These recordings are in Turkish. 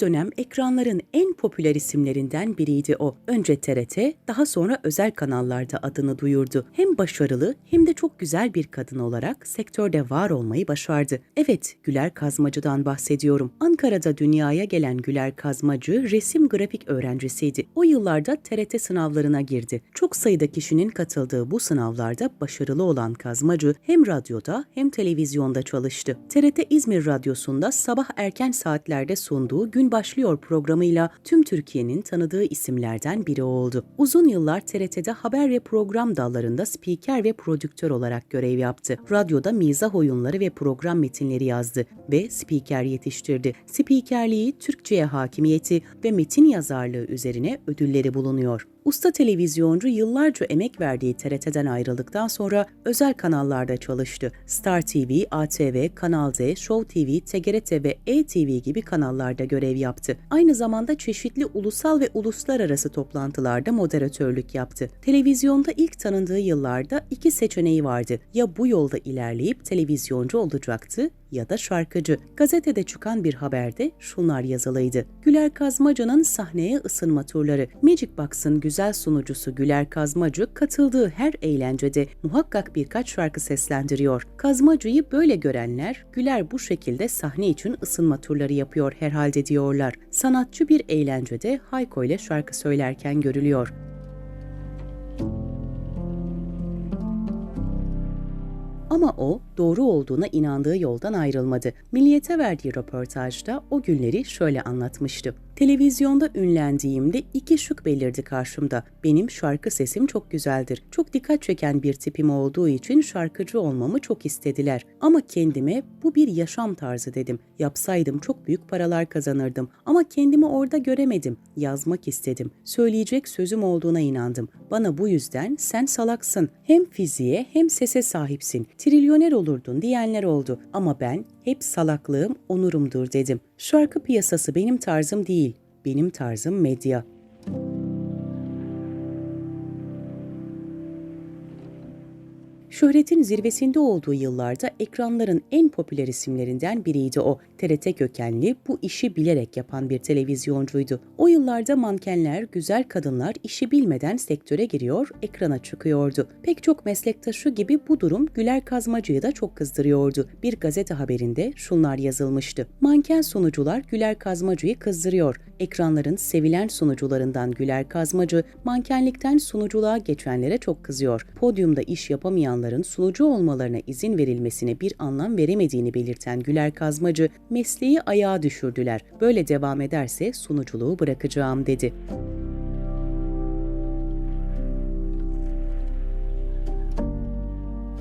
Dönem ekranların en popüler isimlerinden biriydi o. Önce TRT, daha sonra özel kanallarda adını duyurdu. Hem başarılı hem de çok güzel bir kadın olarak sektörde var olmayı başardı. Evet, Güler Kazmacı'dan bahsediyorum. Ankara'da dünyaya gelen Güler Kazmacı resim grafik öğrencisiydi. O yıllarda TRT sınavlarına girdi. Çok sayıda kişinin katıldığı bu sınavlarda başarılı olan Kazmacı hem radyoda hem televizyonda çalıştı. TRT İzmir Radyosu'nda sabah erken saatlerde sunduğu Gün Başlıyor programıyla tüm Türkiye'nin tanıdığı isimlerden biri oldu. Uzun yıllar TRT'de haber ve program dallarında spiker ve prodüktör olarak görev yaptı. Radyoda mizah oyunları ve program metinleri yazdı ve spiker yetiştirdi. Spikerliği, Türkçe'ye hakimiyeti ve metin yazarlığı üzerine ödülleri bulunuyor. Usta televizyoncu yıllarca emek verdiği TRT'den ayrıldıktan sonra özel kanallarda çalıştı. Star TV, ATV, Kanal D, Show TV, TGRT ve ETV gibi kanallarda görev yaptı. Aynı zamanda çeşitli ulusal ve uluslararası toplantılarda moderatörlük yaptı. Televizyonda ilk tanındığı yıllarda iki seçeneği vardı. Ya bu yolda ilerleyip televizyoncu olacaktı ya da şarkıcı. Gazetede çıkan bir haberde şunlar yazılıydı. Güler Kazmacı'nın sahneye ısınma turları. Magic Box'ın güzel sunucusu Güler Kazmacı katıldığı her eğlencede muhakkak birkaç şarkı seslendiriyor. Kazmacı'yı böyle görenler Güler bu şekilde sahne için ısınma turları yapıyor herhalde diyorlar. Sanatçı bir eğlencede Hayko ile şarkı söylerken görülüyor. Ama o doğru olduğuna inandığı yoldan ayrılmadı. Milliyete verdiği röportajda o günleri şöyle anlatmıştı. Televizyonda ünlendiğimde iki şık belirdi karşımda. Benim şarkı sesim çok güzeldir. Çok dikkat çeken bir tipim olduğu için şarkıcı olmamı çok istediler. Ama kendime bu bir yaşam tarzı dedim. Yapsaydım çok büyük paralar kazanırdım. Ama kendimi orada göremedim. Yazmak istedim. Söyleyecek sözüm olduğuna inandım. Bana bu yüzden sen salaksın. Hem fiziğe hem sese sahipsin. Trilyoner olurdun diyenler oldu. Ama ben hep salaklığım onurumdur dedim. Şarkı piyasası benim tarzım değil. Benim tarzım medya. Şöhretin zirvesinde olduğu yıllarda ekranların en popüler isimlerinden biriydi o. TRT kökenli, bu işi bilerek yapan bir televizyoncuydu. O yıllarda mankenler, güzel kadınlar işi bilmeden sektöre giriyor, ekrana çıkıyordu. Pek çok meslektaşı gibi bu durum Güler Kazmacı'yı da çok kızdırıyordu. Bir gazete haberinde şunlar yazılmıştı. Manken sunucular Güler Kazmacı'yı kızdırıyor. Ekranların sevilen sunucularından Güler Kazmacı, mankenlikten sunuculuğa geçenlere çok kızıyor. Podyumda iş yapamayanların sunucu olmalarına izin verilmesine bir anlam veremediğini belirten Güler Kazmacı, mesleği ayağa düşürdüler. Böyle devam ederse sunuculuğu bırakacağım dedi.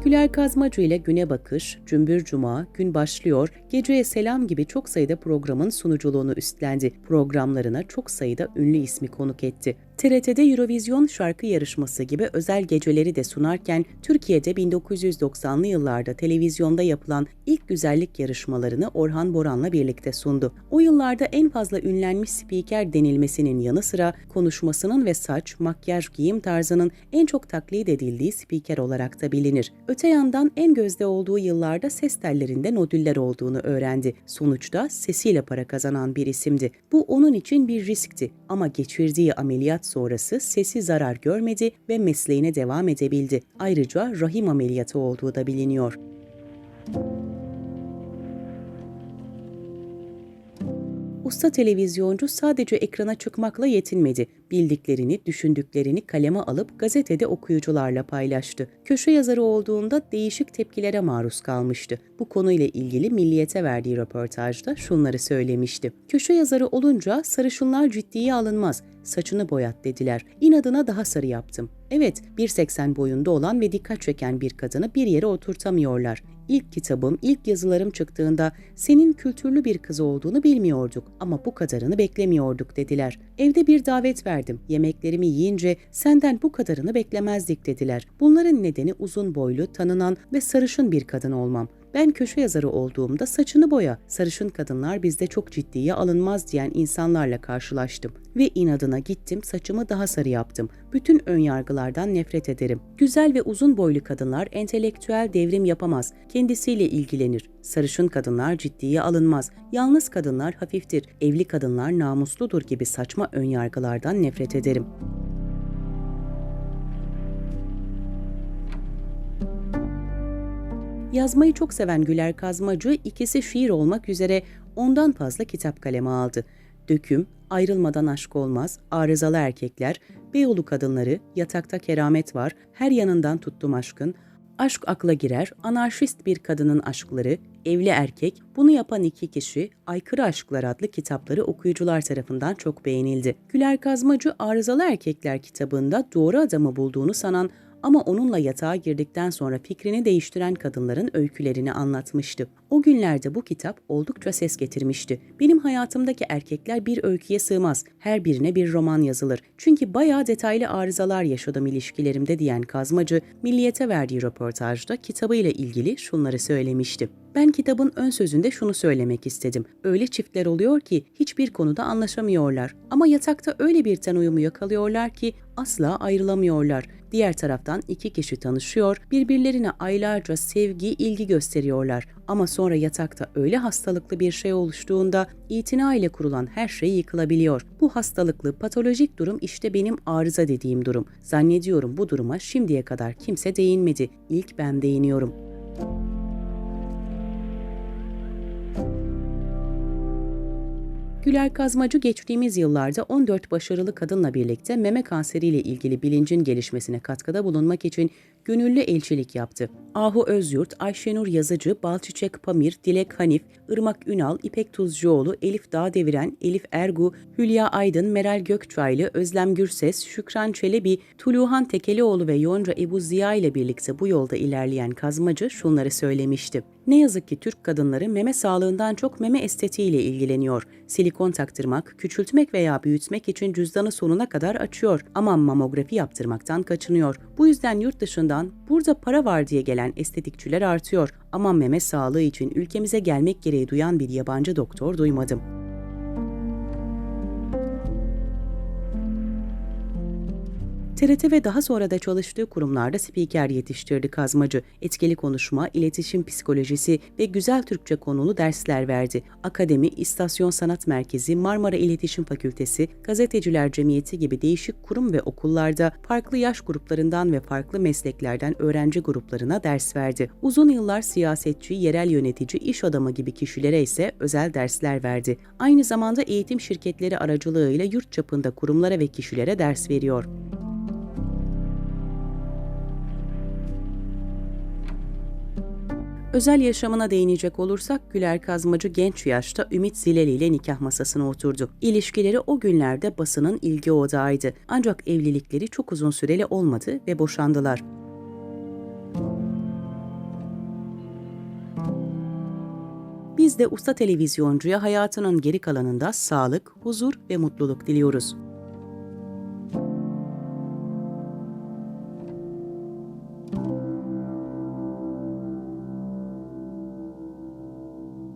Güler Kazmacı ile Güne Bakış, Cümbür Cuma, Gün Başlıyor, Geceye Selam gibi çok sayıda programın sunuculuğunu üstlendi. Programlarına çok sayıda ünlü ismi konuk etti. TRT'de Eurovision şarkı yarışması gibi özel geceleri de sunarken Türkiye'de 1990'lı yıllarda televizyonda yapılan ilk güzellik yarışmalarını Orhan Boran'la birlikte sundu. O yıllarda en fazla ünlenmiş spiker denilmesinin yanı sıra konuşmasının ve saç, makyaj, giyim tarzının en çok taklit edildiği spiker olarak da bilinir. Öte yandan en gözde olduğu yıllarda ses tellerinde nodüller olduğunu öğrendi. Sonuçta sesiyle para kazanan bir isimdi. Bu onun için bir riskti ama geçirdiği ameliyat sonrası sesi zarar görmedi ve mesleğine devam edebildi. Ayrıca rahim ameliyatı olduğu da biliniyor. Usta televizyoncu sadece ekrana çıkmakla yetinmedi. Bildiklerini, düşündüklerini kaleme alıp gazetede okuyucularla paylaştı. Köşe yazarı olduğunda değişik tepkilere maruz kalmıştı. Bu konuyla ilgili Milliyet'e verdiği röportajda şunları söylemişti. Köşe yazarı olunca sarışınlar ciddiye alınmaz. Saçını boyat dediler. İnadına daha sarı yaptım. Evet, 1.80 boyunda olan ve dikkat çeken bir kadını bir yere oturtamıyorlar. İlk kitabım, ilk yazılarım çıktığında senin kültürlü bir kız olduğunu bilmiyorduk ama bu kadarını beklemiyorduk dediler. Evde bir davet verdim. Yemeklerimi yiyince senden bu kadarını beklemezdik dediler. Bunların nedeni uzun boylu, tanınan ve sarışın bir kadın olmam. Ben köşe yazarı olduğumda saçını boya, sarışın kadınlar bizde çok ciddiye alınmaz diyen insanlarla karşılaştım. Ve inadına gittim saçımı daha sarı yaptım. Bütün ön yargılardan nefret ederim. Güzel ve uzun boylu kadınlar entelektüel devrim yapamaz, kendisiyle ilgilenir. Sarışın kadınlar ciddiye alınmaz, yalnız kadınlar hafiftir, evli kadınlar namusludur gibi saçma ön yargılardan nefret ederim. Yazmayı çok seven Güler Kazmacı ikisi şiir olmak üzere ondan fazla kitap kaleme aldı. Döküm, Ayrılmadan Aşk Olmaz, Arızalı Erkekler, Beyoğlu Kadınları, Yatakta Keramet Var, Her Yanından Tuttum Aşkın, Aşk Akla Girer, Anarşist Bir Kadının Aşkları, Evli Erkek, Bunu Yapan İki Kişi, Aykırı Aşklar adlı kitapları okuyucular tarafından çok beğenildi. Güler Kazmacı Arızalı Erkekler kitabında doğru adamı bulduğunu sanan ama onunla yatağa girdikten sonra fikrini değiştiren kadınların öykülerini anlatmıştı. O günlerde bu kitap oldukça ses getirmişti. Benim hayatımdaki erkekler bir öyküye sığmaz. Her birine bir roman yazılır. Çünkü bayağı detaylı arızalar yaşadım ilişkilerimde diyen Kazmacı, Milliyet'e verdiği röportajda kitabıyla ilgili şunları söylemişti. Ben kitabın ön sözünde şunu söylemek istedim. Öyle çiftler oluyor ki hiçbir konuda anlaşamıyorlar. Ama yatakta öyle bir ten uyumu yakalıyorlar ki asla ayrılamıyorlar. Diğer taraftan iki kişi tanışıyor, birbirlerine aylarca sevgi, ilgi gösteriyorlar. Ama sonra yatakta öyle hastalıklı bir şey oluştuğunda itina ile kurulan her şey yıkılabiliyor. Bu hastalıklı, patolojik durum işte benim arıza dediğim durum. Zannediyorum bu duruma şimdiye kadar kimse değinmedi. İlk ben değiniyorum. Güler Kazmacı geçtiğimiz yıllarda 14 başarılı kadınla birlikte meme kanseriyle ilgili bilincin gelişmesine katkıda bulunmak için gönüllü elçilik yaptı. Ahu Özyurt, Ayşenur Yazıcı, Balçiçek Pamir, Dilek Hanif, Irmak Ünal, İpek Tuzcuoğlu, Elif Dağdeviren, Elif Ergu, Hülya Aydın, Meral Gökçaylı, Özlem Gürses, Şükran Çelebi, Tuluhan Tekelioğlu ve Yonca Ebu Ziya ile birlikte bu yolda ilerleyen kazmacı şunları söylemişti. Ne yazık ki Türk kadınları meme sağlığından çok meme estetiğiyle ilgileniyor. Silikon taktırmak, küçültmek veya büyütmek için cüzdanı sonuna kadar açıyor ama mamografi yaptırmaktan kaçınıyor. Bu yüzden yurt dışından burada para var diye gelen estetikçiler artıyor ama meme sağlığı için ülkemize gelmek gereği duyan bir yabancı doktor duymadım. TRT ve daha sonra da çalıştığı kurumlarda spiker yetiştirdi kazmacı. Etkili konuşma, iletişim psikolojisi ve güzel Türkçe konulu dersler verdi. Akademi, İstasyon Sanat Merkezi, Marmara İletişim Fakültesi, Gazeteciler Cemiyeti gibi değişik kurum ve okullarda farklı yaş gruplarından ve farklı mesleklerden öğrenci gruplarına ders verdi. Uzun yıllar siyasetçi, yerel yönetici, iş adamı gibi kişilere ise özel dersler verdi. Aynı zamanda eğitim şirketleri aracılığıyla yurt çapında kurumlara ve kişilere ders veriyor. Özel yaşamına değinecek olursak Güler Kazmacı genç yaşta Ümit Zileli ile nikah masasına oturdu. İlişkileri o günlerde basının ilgi odağıydı. Ancak evlilikleri çok uzun süreli olmadı ve boşandılar. Biz de usta televizyoncuya hayatının geri kalanında sağlık, huzur ve mutluluk diliyoruz.